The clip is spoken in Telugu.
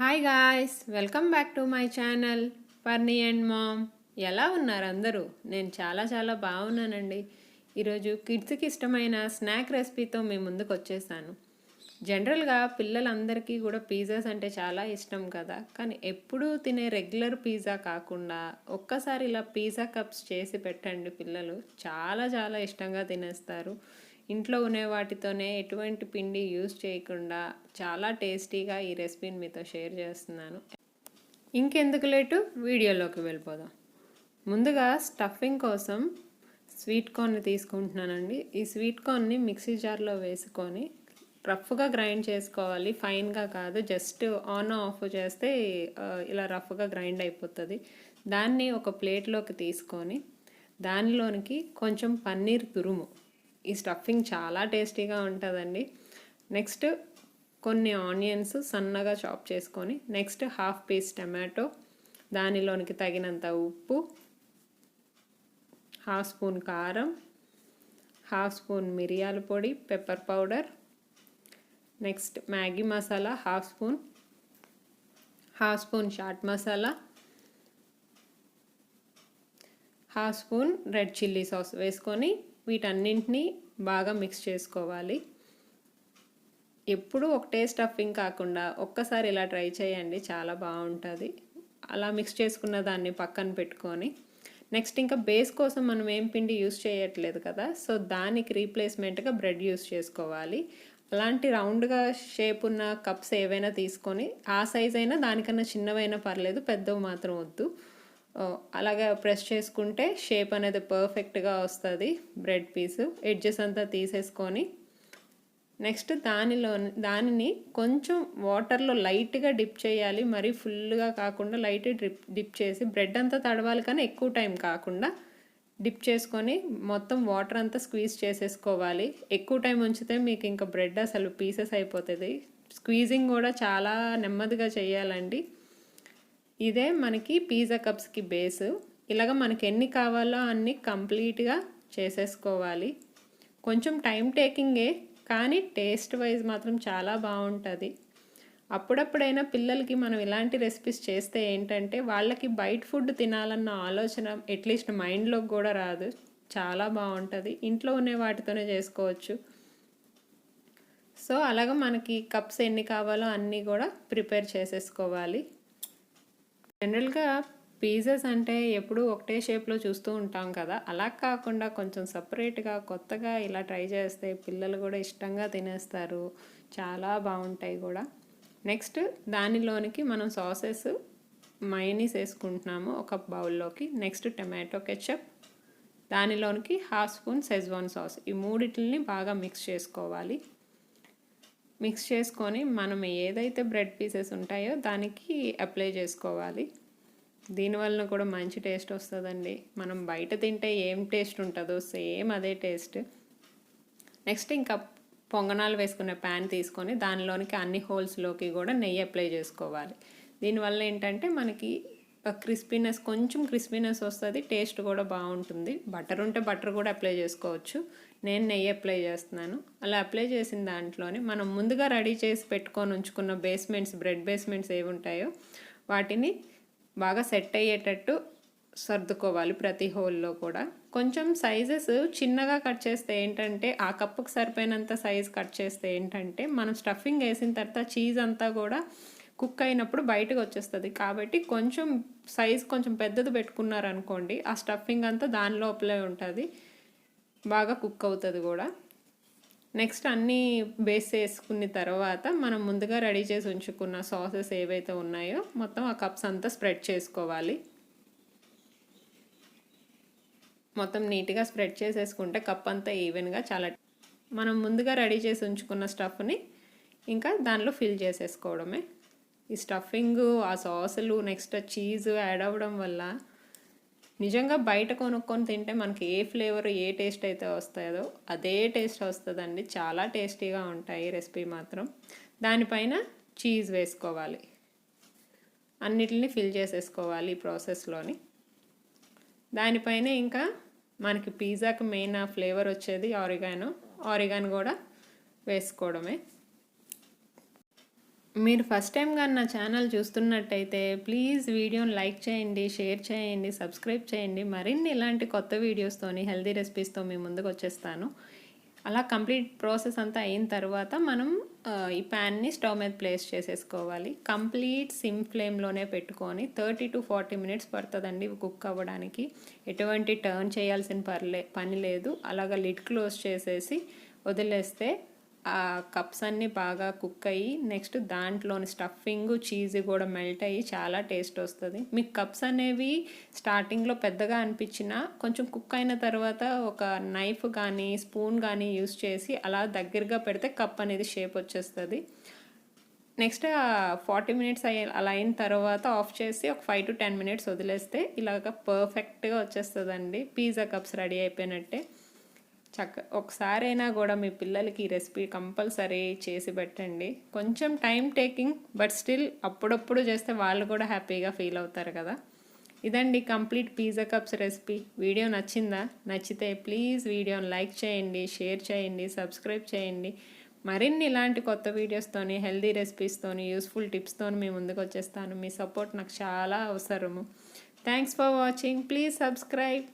Hi guys welcome back to my channel Parni and mom ఎలా ఉన్నారు అందరూ? నేను చాలా చాలా బాగున్నానండి. ఈరోజు కిడ్స్కి ఇష్టమైన స్నాక్ రెసిపీతో మీ ముందుకు వచ్చేసాను. జనరల్గా పిల్లలందరికీ కూడా పిజ్జాస్ అంటే చాలా ఇష్టం కదా. కానీ ఎప్పుడూ తినే రెగ్యులర్ పిజ్జా కాకుండా ఒక్కసారి ఇలా పిజ్జా కప్స్ చేసి పెట్టండి పిల్లలు. చాలా చాలా ఇష్టంగా తినేస్తారు. ఇంట్లో ఉన్న వాటితోనే ఎటువంటి పిండి యూజ్ చేయకుండా చాలా టేస్టీగా ఈ రెసిపీని మీతో షేర్ చేస్తున్నాను. ఇంకెందుకు లేటు? వీడియోలోకి వెళ్ళిపోదాం. ముందుగా స్టఫింగ్ కోసం స్వీట్ కార్న్ తీసుకుంటున్నానండి. ఈ స్వీట్ కార్న్ని మిక్సీ జార్లో వేసుకొని రఫ్గా గ్రైండ్ చేసుకోవాలి. ఫైన్గా కాదు జస్ట్ ఆన్ ఆఫ్ చేస్తే ఇలా రఫ్గా గ్రైండ్ అయిపోతుంది. దాన్ని ఒక ప్లేట్లోకి తీసుకొని దానిలోనికి కొంచెం పన్నీర్ తురుము. ఈ స్టఫింగ్ చాలా టేస్టీగా ఉంటుందండి. నెక్స్ట్ కొన్ని ఆనియన్స్ సన్నగా చాప్ చేసుకొని నెక్స్ట్ హాఫ్ పీస్ టమాటో దానిలోనికి తగినంత ఉప్పు హాఫ్ స్పూన్ కారం హాఫ్ స్పూన్ మిరియాల పొడి pepper powder next Maggi masala half spoon half spoon chaat masala half spoon red chilli sauce వేసుకొని వీటన్నింటినీ బాగా మిక్స్ చేసుకోవాలి. ఎప్పుడూ ఒకటే స్టఫింగ్ కాకుండా ఒక్కసారి ఇలా ట్రై చేయండి చాలా బాగుంటుంది. అలా మిక్స్ చేసుకున్న దాన్ని పక్కన పెట్టుకొని నెక్స్ట్ ఇంకా బేస్ కోసం మనం ఏం పిండి యూస్ చేయట్లేదు కదా సో దానికి రీప్లేస్మెంట్గా బ్రెడ్ యూస్ చేసుకోవాలి. అలాంటి రౌండ్గా షేప్ ఉన్న కప్స్ ఏవైనా తీసుకొని ఆ సైజ్ అయినా దానికన్నా చిన్నవైనా పర్లేదు పెద్దవి మాత్రం వద్దు. అలాగా ప్రెస్ చేసుకుంటే షేప్ అనేది పర్ఫెక్ట్గా వస్తుంది బ్రెడ్ పీస్. ఎడ్జెస్ అంతా తీసేసుకొని నెక్స్ట్ దానిలో దానిని కొంచెం వాటర్లో లైట్గా డిప్ చేయాలి. మరీ ఫుల్గా కాకుండా లైట్ డిప్ డిప్ చేసి బ్రెడ్ అంతా తడవాలి కానీ ఎక్కువ టైం కాకుండా డిప్ చేసుకొని మొత్తం వాటర్ అంతా స్క్వీజ్ చేసేసుకోవాలి. ఎక్కువ టైం ఉంచితే మీకు ఇంకా బ్రెడ్ అసలు పీసెస్ అయిపోతుంది. స్క్వీజింగ్ కూడా చాలా నెమ్మదిగా చేయాలండి. ఇదే మనకి పిజ్జా కప్స్కి బేస్. ఇలాగ మనకి ఎన్ని కావాలో అన్ని కంప్లీట్గా చేసేసుకోవాలి. కొంచెం టైం టేకింగే కానీ టేస్ట్ వైజ్ మాత్రం చాలా బాగుంటుంది అప్పుడప్పుడైనా పిల్లలకి మనం ఇలాంటి రెసిపీస్ చేస్తే ఏంటంటే వాళ్ళకి బయట ఫుడ్ తినాలన్న ఆలోచన అట్లీస్ట్ మైండ్లోకి కూడా రాదు. చాలా బాగుంటుంది ఇంట్లో ఉండే వాటితోనే చేసుకోవచ్చు. సో అలాగ మనకి కప్స్ ఎన్ని కావాలో అన్నీ కూడా ప్రిపేర్ చేసేసుకోవాలి. జనరల్గా పిజ్జాస్ అంటే ఎప్పుడూ ఒకటే షేప్లో చూస్తూ ఉంటాం కదా. అలా కాకుండా కొంచెం సపరేట్గా కొత్తగా ఇలా ట్రై చేస్తే పిల్లలు కూడా ఇష్టంగా తినేస్తారు. చాలా బాగుంటాయి కూడా. నెక్స్ట్ దానిలోనికి మనం సాసెస్ మైనీస్ వేసుకుంటున్నాము ఒక బౌల్లోకి. Next tomato ketchup. దానిలోనికి half spoon schezwan sauce. ఈ మూడిటిని బాగా మిక్స్ చేసుకోవాలి. మిక్స్ చేసుకొని మనం ఏదైతే బ్రెడ్ పీసెస్ ఉంటాయో దానికి అప్లై చేసుకోవాలి. దీనివలన కూడా మంచి టేస్ట్ వస్తుందండి. మనం బయట తింటే ఏం టేస్ట్ ఉంటుందో సేమ్ అదే టేస్ట్. నెక్స్ట్ ఇంకా పొంగనాలు వేసుకునే ప్యాన్ తీసుకొని దానిలోనికి అన్ని హోల్స్లోకి కూడా నెయ్యి అప్లై చేసుకోవాలి. దీనివల్ల ఏంటంటే మనకి క్రిస్పీనెస్ కొంచెం క్రిస్పీనెస్ వస్తుంది టేస్ట్ కూడా బాగుంటుంది. బటర్ ఉంటే బటర్ కూడా అప్లై చేసుకోవచ్చు. నేను నెయ్యి అప్లై చేస్తున్నాను. అలా అప్లై చేసిన దాంట్లోనే మనం ముందుగా రెడీ చేసి పెట్టుకొని ఉంచుకున్న బేస్మెంట్స్ బ్రెడ్ బేస్మెంట్స్ ఏవి ఉంటాయో వాటిని బాగా సెట్ అయ్యేటట్టు సర్దుకోవాలి ప్రతి హోల్లో కూడా. కొంచెం సైజెస్ చిన్నగా కట్ చేస్తే ఏంటంటే ఆ కప్పుకు సరిపోయినంత సైజ్ కట్ చేస్తే ఏంటంటే మనం స్టఫింగ్ వేసిన తర్వాత చీజ్ అంతా కూడా కుక్ అయినప్పుడు బయటకు వచ్చేస్తుంది. కాబట్టి కొంచెం సైజ్ కొంచెం పెద్దది పెట్టుకున్నారనుకోండి ఆ స్టఫింగ్ అంతా దాని లోపలే ఉంటుంది. బాగా కుక్ అవుతుంది కూడా. నెక్స్ట్ అన్నీ బేస్ వేసుకున్న తర్వాత మనం ముందుగా రెడీ చేసి ఉంచుకున్న సాసెస్ ఏవైతే ఉన్నాయో మొత్తం ఆ కప్స్ అంతా స్ప్రెడ్ చేసుకోవాలి. మొత్తం నీట్గా స్ప్రెడ్ చేసేసుకుంటే కప్ అంతా ఈవెన్గా చాలా మనం ముందుగా రెడీ చేసి ఉంచుకున్న స్టఫ్ని ఇంకా దానిలో ఫిల్ చేసేసుకోవడమే. ఈ స్టఫింగ్ ఆ సాసులు నెక్స్ట్ చీజ్ యాడ్ అవ్వడం వల్ల నిజంగా బయట కొనుక్కొని తింటే మనకి ఏ ఫ్లేవర్ ఏ టేస్ట్ అయితే వస్తుందో అదే టేస్ట్ వస్తుందండి. చాలా టేస్టీగా ఉంటాయి రెసిపీ మాత్రం. దానిపైన చీజ్ వేసుకోవాలి. అన్నిటిని ఫిల్ చేసేసుకోవాలి ఈ ప్రాసెస్లోని. దానిపైన ఇంకా మనకి పిజ్జాకి మెయిన్ ఆ ఫ్లేవర్ వచ్చేది ఆరిగానో ఆరిగాన్ కూడా వేసుకోవడమే. మీరు ఫస్ట్ టైం కానీ నా ఛానల్ చూస్తున్నట్టయితే ప్లీజ్ వీడియోని లైక్ చేయండి షేర్ చేయండి సబ్స్క్రైబ్ చేయండి. మరిన్ని ఇలాంటి కొత్త వీడియోస్తోని హెల్తీ రెసిపీస్తో మీ ముందుకు వచ్చేస్తాను. అలా కంప్లీట్ ప్రాసెస్ అంతా అయిన తర్వాత మనం ఈ ప్యాన్ని స్టవ్ మీద ప్లేస్ చేసేసుకోవాలి. కంప్లీట్ సిమ్ ఫ్లేమ్లోనే పెట్టుకొని థర్టీ టు ఫార్టీ మినిట్స్ పడుతుందండి ఇవి కుక్ అవ్వడానికి. ఎటువంటి టర్న్ చేయాల్సిన పర్లే పని లేదు. అలాగ లిడ్ క్లోజ్ చేసేసి వదిలేస్తే ఆ కప్స్ అన్నీ బాగా కుక్ అయ్యి నెక్స్ట్ దాంట్లోని స్టఫింగ్ చీజ్ కూడా మెల్ట్ అయ్యి చాలా టేస్ట్ వస్తుంది. మీకు కప్స్ అనేవి స్టార్టింగ్లో పెద్దగా అనిపించినా కొంచెం కుక్ అయిన తర్వాత ఒక నైఫ్ కానీ స్పూన్ కానీ యూస్ చేసి అలా దగ్గరగా పెడితే కప్ అనేది షేప్ వచ్చేస్తుంది. నెక్స్ట్ ఫార్టీ మినిట్స్ అయ్యి అలా అయిన తర్వాత ఆఫ్ చేసి ఒక ఫైవ్ టు టెన్ మినిట్స్ వదిలేస్తే ఇలాగ పర్ఫెక్ట్గా వచ్చేస్తుందండి. పిజ్జా కప్స్ రెడీ అయిపోయినట్టే. చక్క ఒకసారైనా కూడా మీ పిల్లలకి ఈ రెసిపీ కంపల్సరీ చేసి పెట్టండి. కొంచెం టైం టేకింగ్ బట్ స్టిల్ అప్పుడప్పుడు చేస్తే వాళ్ళు కూడా హ్యాపీగా ఫీల్ అవుతారు కదా. ఇదండి complete pizza cups recipe. Video నచ్చిందా? నచ్చితే ప్లీజ్ వీడియోని లైక్ చేయండి షేర్ చేయండి సబ్స్క్రైబ్ చేయండి. మరిన్ని ఇలాంటి కొత్త వీడియోస్తోని హెల్దీ రెసిపీస్తోని యూస్ఫుల్ టిప్స్తోని మీ ముందుకు వచ్చేస్తాను. మీ సపోర్ట్ నాకు చాలా అవసరము. Thanks for watching. Please subscribe.